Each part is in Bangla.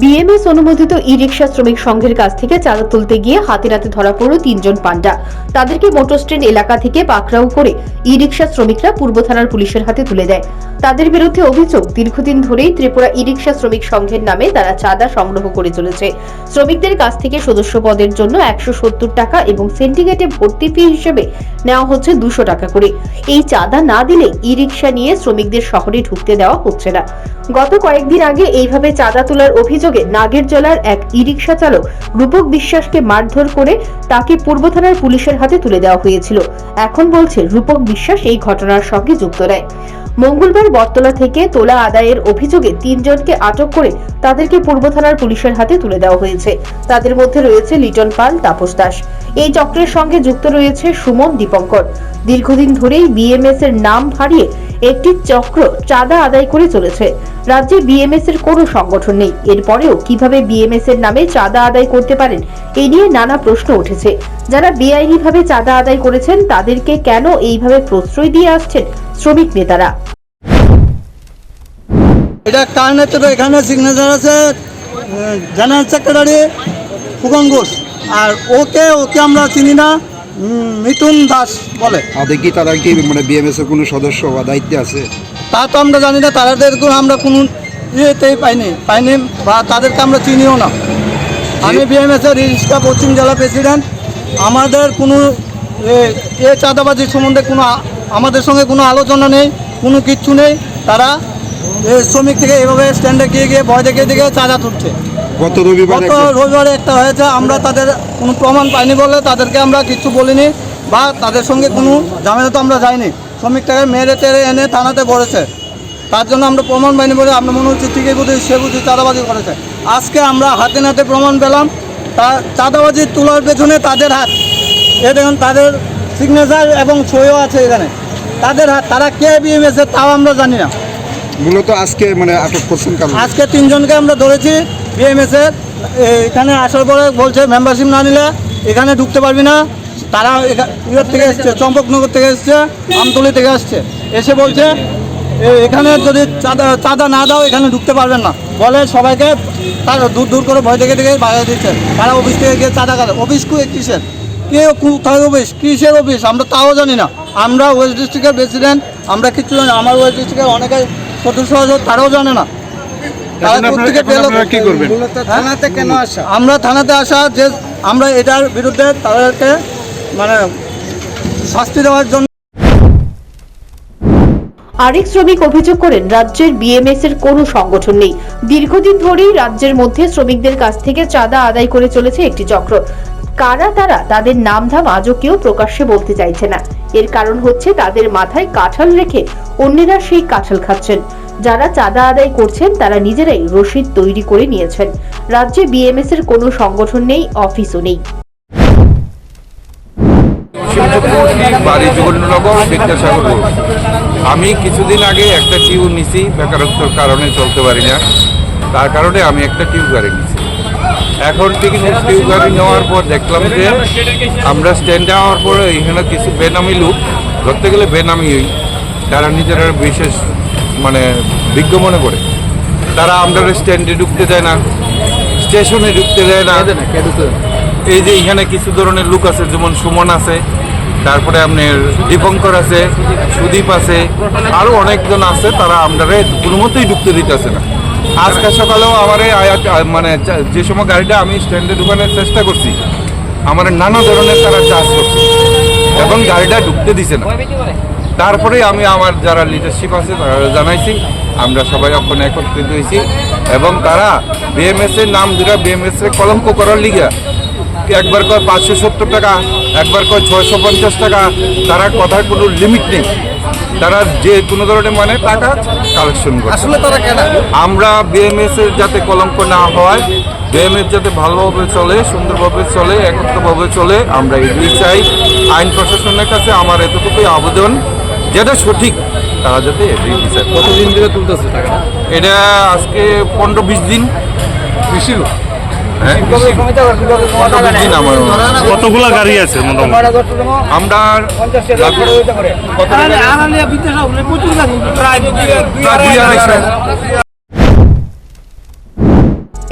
বিএমএস অনুমোদিত ই রিক্সা শ্রমিক সংঘের কাছ থেকে চাঁদা তুলতে গিয়ে হাতে নাতে ধরা পড়ল তিনজন পান্ডা তাদেরকে মোটর স্ট্যান্ড এলাকা থেকে পাকড়াও করে ই রিক্সা শ্রমিকরা পূর্ব থানার পুলিশের হাতে তুলে দেয়। তাদের বিরুদ্ধে অভিযোগ, দীর্ঘদিন ধরেই ত্রিপুরা ই রিক্সা শ্রমিক সংঘের নামে তারা চাঁদা সংগ্রহ করে চলেছে। শ্রমিকদের কাছ থেকে সদস্য পদের জন্য একশো সত্তর টাকা এবং সিন্ডিকেটে ভর্তি ফি হিসেবে নেওয়া হচ্ছে দুশো টাকা করে। এই চাঁদা না দিলে ই রিক্সা নিয়ে শ্রমিকদের শহরে ঢুকতে দেওয়া হচ্ছে না। গত কয়েকদিন আগে এইভাবে চাঁদা তোলার অভিযোগে নাগের জেলার এক ই রিক্সা চালক রূপক বিশ্বাসকে মারধর করে তাকে পূর্ব থানার পুলিশের হাতে তুলে দেওয়া হয়েছিল। এখন বলছে, রূপক বিশ্বাস এই ঘটনার সঙ্গে যুক্ত নয়। মঙ্গলবার বটতলা থেকে তোলা আদায়ের অভিযোগে তিনজনকে আটক করে তাদেরকে পূর্ব থানার পুলিশের হাতে তুলে দেওয়া হয়েছে। তাদের মধ্যে রয়েছে লিটন পাল, তাপস দাস। এই চক্রের সঙ্গে যুক্ত রয়েছে সুমন দীপঙ্কর। দীর্ঘদিন ধরেই বিএমএস এর নাম হারিয়ে একটি চক্র চাঁদা আদায় করে চলেছে। রাজ্যে বিএমএস এর কোনো সংগঠন নেই। এরপরেও কীভাবে বিএমএস এর নামে চাঁদা আদায় করতে পারেন এ নিয়ে নানা প্রশ্ন উঠেছে। যারা বেআইনিভাবে চাঁদা আদায় করেছেন তাদেরকে কেন এইভাবে প্রশ্রয় দিয়ে আসছেন শ্রমিক নেতারা? এটা কার নেতৃত্ব? এখানে সিগনেচার আছে জেনারেল সেক্রেটারি ফুকন ঘোষ। আর ওকে ওকে আমরা চিনি না উম, মিথুন দাস বলে। আদে কি তারা কি মানে বিএমএস এর কোনো সদস্য বা দায়িত্বে আছে। তা তো আমরা জানি না তাদের কোনো আমরা কোনো ইয়েতেই পাইনি পাইনি বা তাদেরকে আমরা চিনিও না। আমি বিএমএস এর রিস্কা পশ্চিম জেলা প্রেসিডেন্ট আমাদের কোনো এ চাঁদাবাজির সম্বন্ধে কোনো আমাদের সঙ্গে কোনো আলোচনা নেই কোনো কিচ্ছু নেই। তারা শ্রমিক থেকে এভাবে স্ট্যান্ডে গিয়ে গিয়ে ভয় দেখে দেখে চাঁদা তুলছে। গত রবিবার গত রবিবারে একটা হয়েছে আমরা তাদের কোনো প্রমাণ পাইনি বলে তাদেরকে আমরা কিছু বলিনি বা তাদের সঙ্গে কোনো ঝামেলা তো আমরা যাইনি। শ্রমিকটাকে মেরে টেরে এনে থানাতে পড়েছে তার জন্য আমরা প্রমাণ পাইনি বলে আমরা মনে হচ্ছে ঠিকই বুঝি সে বুঝি চাঁদাবাজি করেছে। আজকে আমরা হাতে নাতে প্রমাণ পেলাম তা চাঁদাবাজি তোলার পেছনে তাদের হাত। এ দেখুন তাদের সিগনেচার এবং সইও আছে এখানে। তাদের হাত তারা কে বিএমএসে তাও আমরা জানি না। মূলত আজকে মানে আটক করছেন আজকে তিনজনকে আমরা ধরেছি বিএমএস এর। এখানে আসার পরে বলছে মেম্বারশিপ না নিলে এখানে ঢুকতে পারবি না। তারা ইয়ের থেকে এসছে চম্পকনগর থেকে এসছে আমতলি থেকে আসছে। এসে বলছে এ- এখানে যদি চাঁদা চাঁদা না দাও এখানে ঢুকতে পারবেন না। বলে সবাইকে তার দূর দূর করে ভয় থেকে থেকে বাইরে দিচ্ছে। তারা অফিস থেকে গিয়ে চাঁদা কাটে। অফিস কু- কিসের? কে কোথায় অফিস? কিসের অফিস? আমরা তাও জানি না। আমরা ওয়েস্ট ডিস্ট্রিক্টের প্রেসিডেন্ট আমরা কিচ্ছু জানি না। আমার ওয়েস্ট ডিস্ট্রিক্টের অনেকে সদস্য আছে তারাও জানে না। তারা কোত্থেকে পেল কি করবেন? থানাতে কেন আসা? আমরা থানাতে আসা যে আমরা এটার বিরুদ্ধে তাদেরকে শাস্তি দেওয়ার জন্য আরেক শ্রমিক অভিযোগ করেন, রাজ্যের বিএমএস এর কোনো সংগঠন নেই। দীর্ঘদিন ধরেই রাজ্যের মধ্যে শ্রমিকদের কাছ থেকে চাঁদা আদায় করে চলেছে একটি চক্র। কারা তারা, তাদের নামধাম আজও কেউ প্রকাশ্যে বলতে চাইছে না। এর কারণ হচ্ছে তাদের মাথায় কাঁঠাল রেখে অন্যেরা সেই কাঁঠাল খাচ্ছেন। যারা চাঁদা আদায় করছেন, তারা নিজেরাই রসিদ তৈরি করে নিয়েছেন। রাজ্যে বিএমএস এর কোনো সংগঠন নেই, অফিসও নেই। বাড়ি জগন্নগর বিদ্যাসাগর রোড। আমি কিছুদিন আগে একটা টিউ নিছি বেকারত্বর কারণে চলতে পারি না। তার কারণে আমি একটা টিউব গাড়ি নিছি। এখন ঠিক টিউব গাড়ি নেওয়ার পর দেখলাম যে আমরা স্ট্যান্ডে হওয়ার পরে এখানে কিছু বেনামি লোক ধরতে গেলে বেনামি তারা নিজেরা বিশেষ মানে বিজ্ঞ মনে করে। তারা আমরা স্ট্যান্ডে ঢুকতে দেয় না স্টেশনে ঢুকতে দেয় না। এই যে এখানে কিছু ধরনের লোক আছে যেমন সুমন আছে তারপরে আপনার দীপঙ্কর আছে, সুদীপ আছে আরও অনেকজন আছে, তারা আমরা কোনো মতেই ঢুকতে দিতেছে না। আজকে সকালেও আমার মানে যে সময় গাড়িটা আমি স্ট্যান্ডে ঢুকানোর চেষ্টা করছি, আমার নানা ধরনের তারা চার্জ করছে এবং গাড়িটা ঢুকতে দিছে না। তারপরে আমি আমার যারা লিডারশিপ আছে, তারা জানাইছি, আমরা সবাই এখন একত্রিত হয়েছি এবং তারা বিএমএস এর নাম দুটা বিএমএস এর কলঙ্ক করার লিগা একবার পাঁচশো সত্তর টাকা একবার কয় ছয়শো পঞ্চাশ টাকা তারা কথার কোনো লিমিট নেই। তারা যে কোনো ধরনের মানে টাকা কালেকশন করে আসলে তারা কেন? আমরা বিএমএস এর যাতে কলঙ্ক না হয় বিএমএস যাতে ভালোভাবে চলে সুন্দরভাবে চলে একত্রভাবে চলে আমরা এগিয়ে চাই। আইন প্রশাসনের কাছে আমার এতটুকুই আবেদন যেটা সঠিক তারা যাতে এগিয়ে বিচার করে। কতদিন ধরে তুলতেছে টাকা এটা আজকে পনেরো বিশ দিন। বেশি কতগুলা গাড়ি আছে আমরা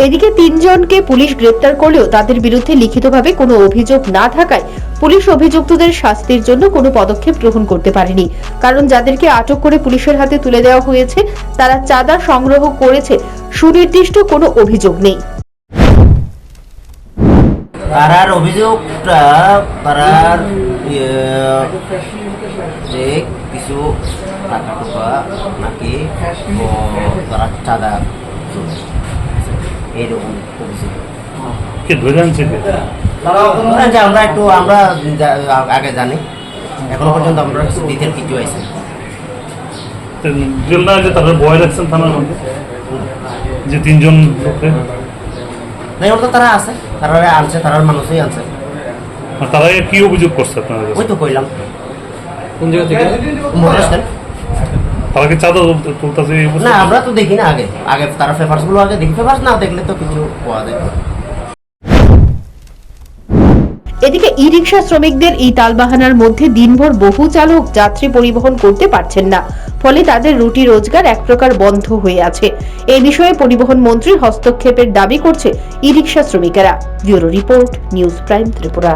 এদিকে তিনজনকে পুলিশ গ্রেপ্তার করলেও তাদের বিরুদ্ধে লিখিতভাবে কোনো অভিযোগ না থাকায় পুলিশ অভিযুক্তদের শাস্তির জন্য কোনো পদক্ষেপ গ্রহণ করতে পারেনি। কারণ যাদেরকে আটক করে পুলিশের হাতে তুলে দেওয়া হয়েছে তারা চাঁদা সংগ্রহ করেছে সুনির্দিষ্ট কোনো অভিযোগ নেই। তারার অভিযোগটা ইয়ে, যে কিছু টাকা টুকা নাকি তারা চাঁদা। এইরকম অভিযোগ। আমরা একটু আমরা আগে জানি। এখনও পর্যন্ত আমরা ডিটেল কিছু আছে যে তাদের ভয় রাখছেন থানার মধ্যে? যে তিনজন লোকে না ওটা তারা আছে তারা আনছে তারার মানুষই আনছে তারা কি অভিযোগ করছে আপনাদের ওই তো কইলাম। কোন জায়গা থেকে? মোটর তারা কি চাঁদা তুলতেছে না আমরা তো দেখি না আগে। আগে তারা পেপারসগুলো আগে দেখি পেপারস না দেখলে তো কিছু পাওয়া যায় এদিকে ই রিক্সা শ্রমিকদের এই তালবাহানার মধ্যে দিনভর বহু চালক যাত্রী পরিবহন করতে পারছেন না। ফলে তাদের রুটি রোজগার এক প্রকার বন্ধ হয়ে আছে। এ বিষয়ে পরিবহন মন্ত্রী হস্তক্ষেপের দাবি করছে ই রিক্সা শ্রমিকেরা। Bureau report, news prime Tripura.